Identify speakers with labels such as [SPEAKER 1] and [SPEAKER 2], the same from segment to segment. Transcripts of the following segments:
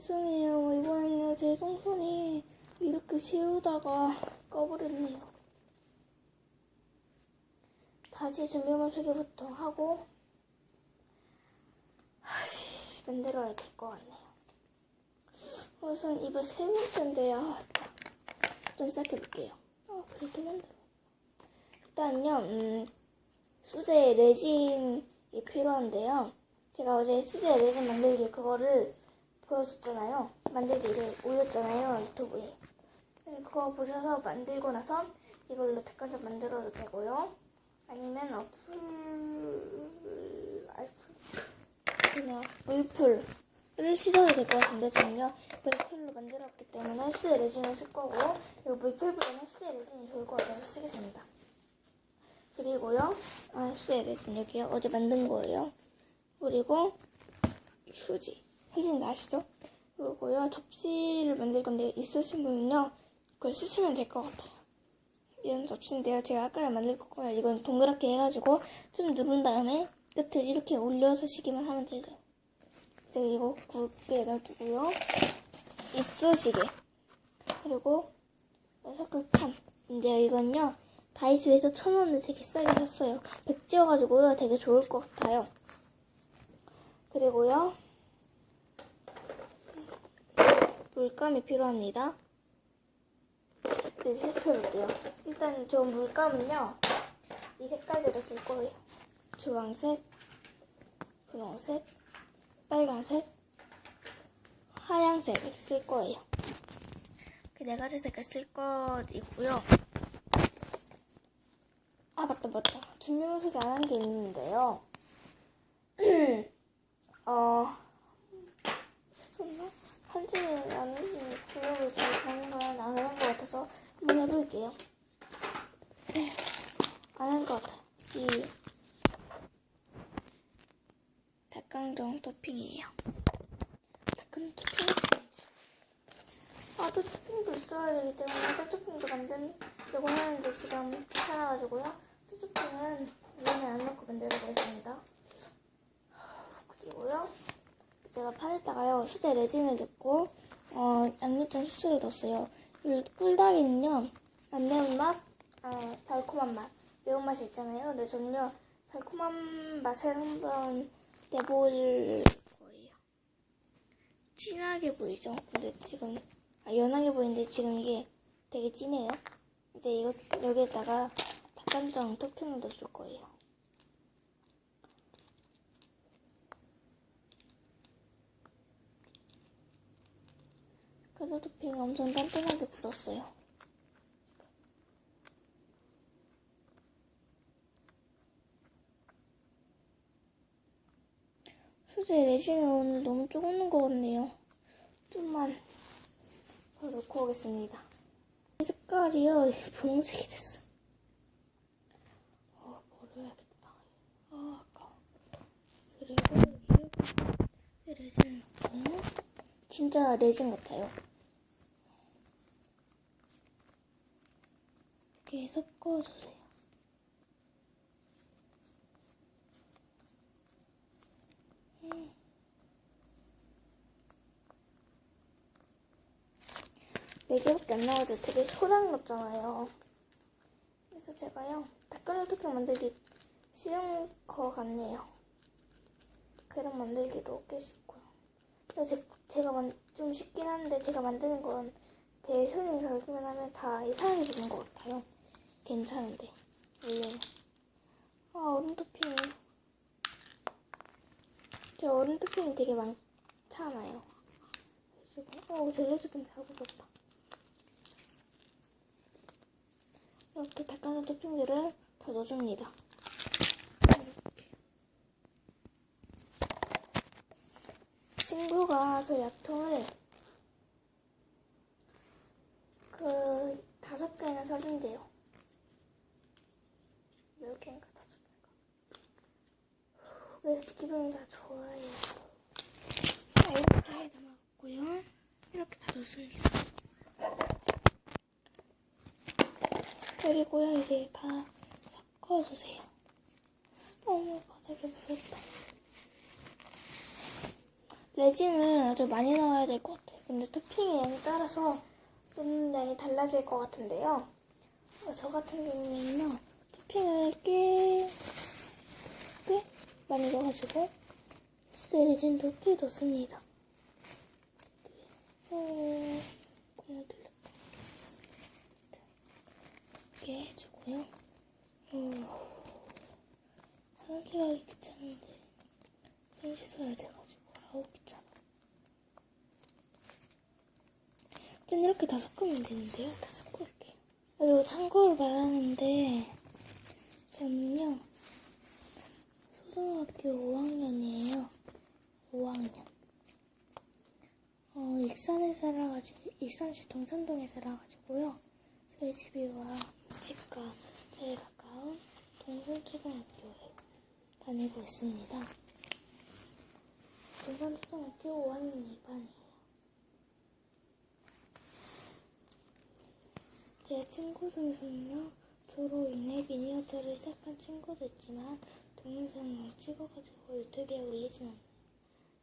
[SPEAKER 1] 죄송해요. 이번에는 제 송손이 이렇게 씌우다가 꺼버렸네요. 다시 준비물 소개부터 하고 다시 만들어야 될 것 같네요. 우선 이번 세 번째인데요. 아, 자, 좀 시작해볼게요. 아, 그래도 만들어. 일단요, 음, 수제 레진이 필요한데요. 제가 어제 수제 레진 만들기 그거를 보여줬잖아요. 만들기를 올렸잖아요. 유튜브에. 네, 그거 보셔서 만들고 나서 이걸로 댓글을 만들어도 되고요. 아니면 어, 풀... 그냥 물풀을 씻어도 될 것 같은데 저는요 물풀로 만들었기 때문에 수제 레진을 쓸 거고 이거 물풀보다는 수제 레진이 좋을 것 같아서 쓰겠습니다. 그리고요 아 수제 레진 여기요 어제 만든 거예요. 그리고 휴지 휴지는 아시죠? 그리고요 접시를 만들 건데 있으신 분은요 그걸 쓰시면 될 것 같아요. 이런 접시인데요. 제가 아까 만들 거고요. 이건 동그랗게 해가지고 좀 누른 다음에 끝을 이렇게 올려주시기만 하면 돼요. 제가 이거 굵게 놔두고요. 이쑤시개 그리고 서클판인데요. 이건요 다이소에서 천 원을 되게 싸게 샀어요. 백지여가지고요 되게 좋을 것 같아요. 그리고요 물감이 필요합니다. 네, 살펴볼게요. 일단 저 물감은요 이 색깔대로 쓸 거예요. 주황색, 분홍색, 빨간색, 하얀색 쓸 거예요. 그네 가지 색깔 쓸 거이고요. 아 맞다 맞다. 준비물 소개 안 한 게 있는데요. 어 했었나? 한지는 구역을 잘 가는 건안 하는 것 같아서 한번 해볼게요. 네, 안한 것 같아요. 이 닭강정 토핑이에요. 닭강정 토핑 진지 아, 또 토핑도 있어야 되기 때문에 또 토핑도 만들려고 하는데 지금 귀찮아가지고요. 또 토핑은 위에는 안 넣고 만들어보겠습니다. 그리고요. 제가 판에다가요 수제 레진을 넣고 어, 양념장 소스를 넣었어요. 이 꿀다리는요 안 매운맛, 아, 달콤한 맛, 매운맛이 있잖아요. 근데 저는요 달콤한 맛을 한번 내볼 거예요. 진하게 보이죠? 근데 지금 아, 연하게 보이는데 지금 이게 되게 진해요. 이제 이거 여기에다가 닭간장 토핑을 넣어줄 거예요. 그래도 토핑이 엄청 단단하게 굳었어요. 수제 레진을 오늘 너무 넣은 것 같네요. 좀만 더 넣고 오겠습니다. 이 색깔이요, 분홍색이 됐어. 어, 버려야겠다. 아, 아까워. 그리고 이렇게 레진을 넣고요. 진짜 레진 같아요. 이렇게 섞어주세요. 네 개밖에 안 나와도 되게 소량 넣었잖아요. 그래서 제가요, 닭가슴 토핑 만들기 쉬운 거 같네요. 계란 만들기도 꽤 쉽고요. 제, 제가 만, 좀 쉽긴 한데 제가 만드는 건 제 손이 잘기만 하면 다 이상해지는 것 같아요. 괜찮은데, 원래는. 아, 얼음 토핑. 제 얼음 토핑이 되게 많잖아요. 그래서, 어, 젤리 토핑 다 굳었다. 이렇게 닭가슴 토핑들을 다 넣어줍니다. 친구가 저 약통을 그 다섯 개나 사준대요. 몇 개인가 다섯 개인가. 그래서 기분이 다 좋아요. 자, 이렇게 담았고요. 이렇게 다 넣습니다. 그리고요 이제 다 섞어주세요. 어머 바닥에 묻었다. 레진을 아주 많이 넣어야 될 것 같아요. 근데 토핑의 양에 따라서 넣는 양이 달라질 것 같은데요. 어, 저 같은 경우에는요, 토핑을 꽤, 꽤 많이 넣어가지고, 수제 레진도 꽤 넣습니다. 어. 이렇게 해주고요. 어, 하기가 귀찮은데, 손 씻어야 돼가지고, 아우, 귀찮아. 일단 이렇게 다 섞으면 되는데요. 다 섞을게요. 그리고 참고로 말하는데, 저는요, 초등학교 5학년이에요. 5학년. 어, 익산에 살아가지고, 익산시 동산동에 살아가지고요. 저희 집이와 집과 제일 가까운 동산초등학교에 다니고 있습니다. 동산초등학교 5학년 2반이에요. 제 친구 중에서는요, 저로 인해 미니어처를 시작한 친구도 있지만, 동영상을 찍어가지고 유튜브에 올리진 않아요.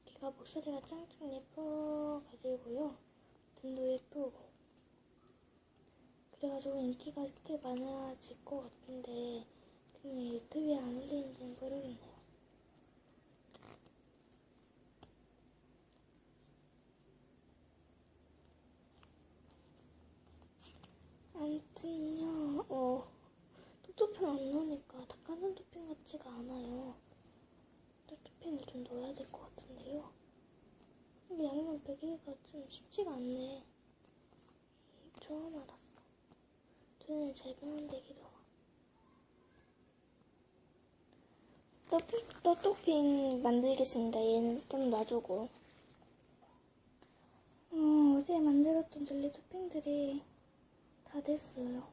[SPEAKER 1] 걔가 목소리가 짱짱 예뻐가지고요. 눈도 예쁘고. 그래가지고 인기가 꽤 많아질 것 같은데, 그냥 유튜브에 안 올리는지는 모르겠네요. 아무튼요, 어, 톡토핑 안 넣으니까 같지가 않아요. 톡토핑을 좀 넣어야 될 것 같은데요. 이게 양념 배기가 좀 쉽지가 않네. 처음 알았어. 눈에 잘 변환되기도 하고. 떡, 떡토핑 만들겠습니다. 얘는 좀 놔두고. 어, 어제 만들었던 젤리 토핑들이 다 됐어요.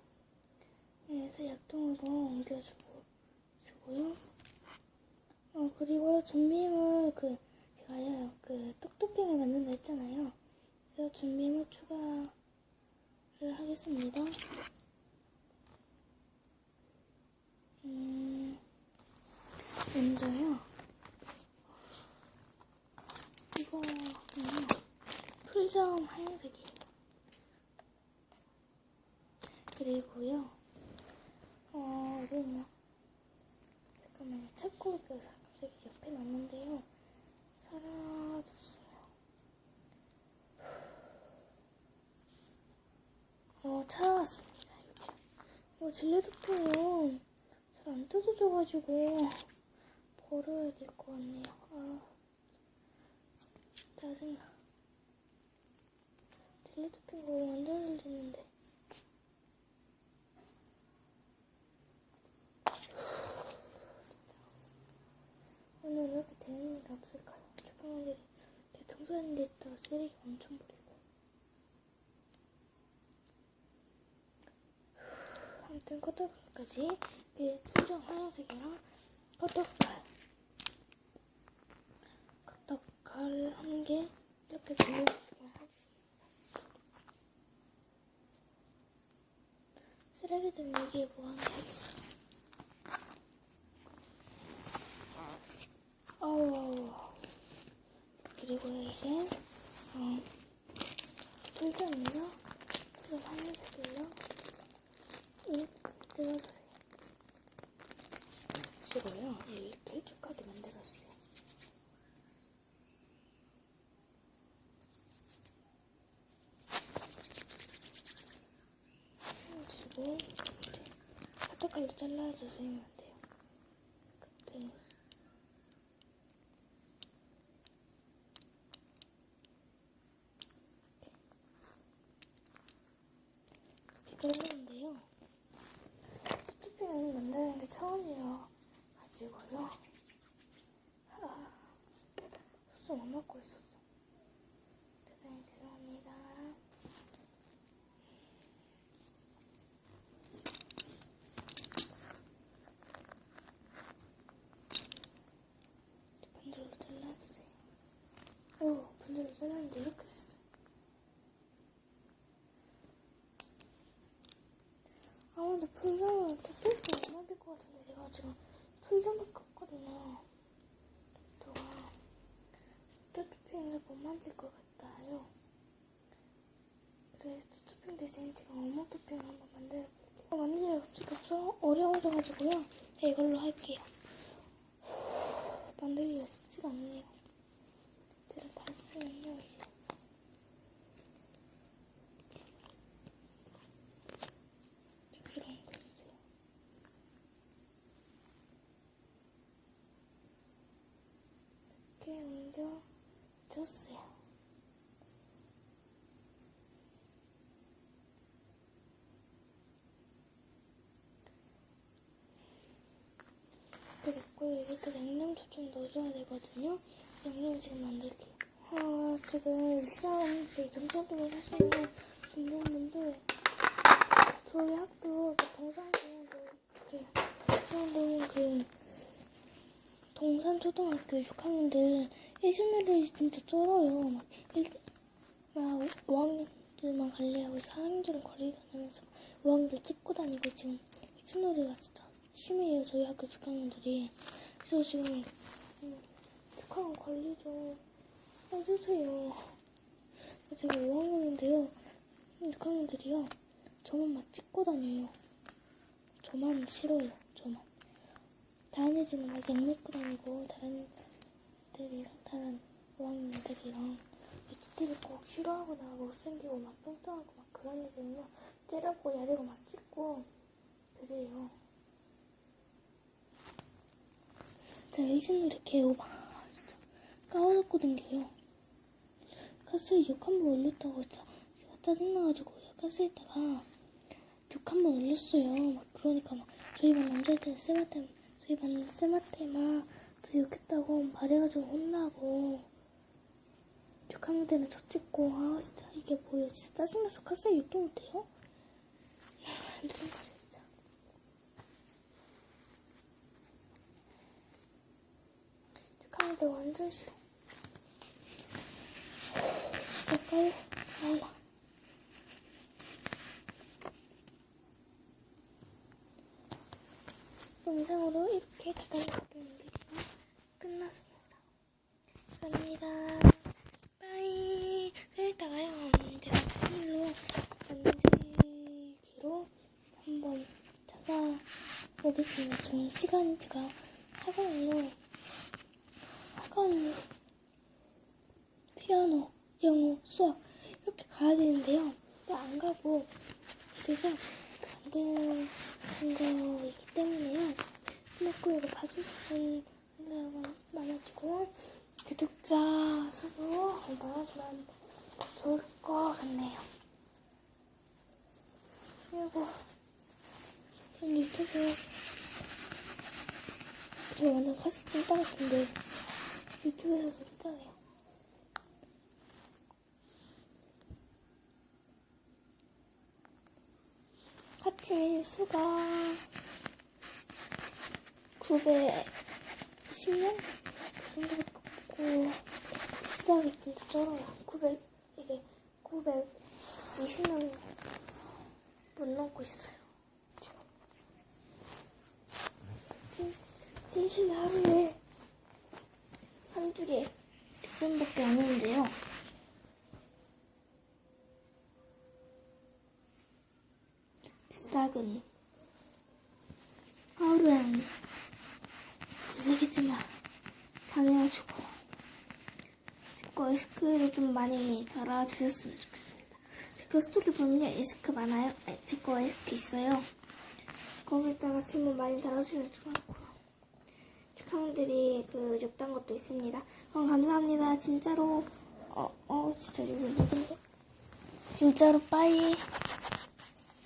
[SPEAKER 1] 그래서 약통으로 옮겨주고, 주고요. 어, 그리고 준비물, 그, 제가요, 그, 떡토핑을 만든다 했잖아요. 그래서 준비물 추가를 하겠습니다. 음, 먼저요. 이거는요, 풀점 하얀색이에요. 그리고요, 어, 어디 있나? 잠깐만요. 찾고 그 갑자기 옆에 놨는데요. 사라졌어요. 어, 찾아왔습니다. 여기. 어, 젤리도프는 잘안 뜯어져가지고 버려야 될 것 같네요. 아, 짜증나. 젤리도프가 완전 흘리는데. 오늘 왜 이렇게 되는 일 없을까요? 조금만 대청소하는 데 있다가 쓰레기 엄청 버리고. 아무튼 커터칼까지 그 투정 하얀색이랑 커터칼 커터칼 한 개 이렇게 돌려주고 하겠습니다. 쓰레기들 여기에. 아우 아우 그리고 이제 어 풀장이요 풀 하늘색이요 이 뜯어주세요 그리고요 이 길쭉하게 만들어주세요 그리고 바닥칼로 잘라주시면 돼요 그때 기다리는데요. 스토핑을 만드는 게 처음이라 가지고요. 아, 소스 못 먹고 있었어. 대단히 죄송합니다. 반대로 잘라주세요. 오, 반대로 잘랐는데 이렇게 됐어. 아 근데 풀장을 뜯을 수 없는 될것 같은데 제가 지금 풀장밖에 없거든요. 또가 토핑을 많아가지고요. 네, 이걸로 할게요. 만들기가 쉽지가 않네요. 얘를 다 쓰면요. 이렇게 옮겨줬어요. 이렇게 여기다 냉장고 좀 넣어줘야 되거든요. 양념을 지금 만들게요. 아 지금 저희 동창동에 사시는 중년분들 저희 학교 그 동산동 그 이렇게 동산동 그 동산초등학교 6학년들 1순위를 진짜 쩔어요. 막, 일, 막 5학년들만 관리하고 4학년들은 관리 다니면서 5학년들 찍고 다니고 지금 1순위가 진짜 심해요. 저희 학교 6학년들이. 그래서 지금 음, 6학년 관리 좀 해주세요. 제가 5학년인데요. 6학년들이요. 저만 막 찍고 다녀요. 저만 싫어요. 저만. 다른 애들은 막 양맥고 다니고 다른 애들이랑 다른 5학년들이랑 애들이 꼭 싫어하거나 못생기고 막 뚱뚱하고 막 그런 애들은요 때려고 야리고 막 찍고 그래요 제가 일진을 이렇게 오바 진짜. 댕겨요. 가스에 욕 한 번 올렸다고 진짜 제가 짜증나가지고 가스에다가 욕 한 번 올렸어요. 막 그러니까 막 저희 반 남자애들 쌤한테 저희 반 쌤한테 막저 욕했다고 말해가지고 혼나고 욕하는 데는 저 찍고. 아 진짜 이게 뭐예요? 진짜 짜증나서 카스에 욕도 못해요? 거 데 완전 싫어 까요 아나 영상으로 이렇게 기다렸던 만들기가 끝났습니다. 갑니다. 빠이. 음, 제가 선물로 만들기로 한번 찾아보겠습니다. 지금 시간 제가 학원으로 학원 피아노, 영어, 수학 이렇게 가야 되는데요. 안 가고 집에서 만드는 거이기 때문에요. 근데 이거 봐주시는 분들가 많아지고 구독자 수도 많아지면 더 좋을 것 같네요. 그리고 전 유튜브 저 완전 카스 찐따 같은데 유튜브에서도 찐따네요. 같이 수가 910명? 그 정도밖에 없고 시작이 진짜 쩔어요 900 이게 920명 못 넘고 있어요 찐, 찐신 하루에 한두 개 득점밖에 안 오는데요 시작은 하루에 한 두세 개쯤만 다녀가지고 제거 에스크를 좀 많이 달아주셨으면 좋겠습니다. 제 거 스토리 보면요 에스크 많아요. 아니, 제 거 에스크 있어요. 거기다가 질문 많이 달아주시면 좋겠고요. 축하분들이 그 욕단 것도 있습니다. 그럼 감사합니다. 진짜로 어, 어 진짜 이거 누군데? 진짜로 빠이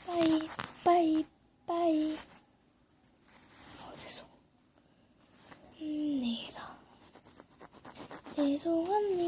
[SPEAKER 1] 빠이 빠이 빠이 어 죄송 음, 니다 죄송합니다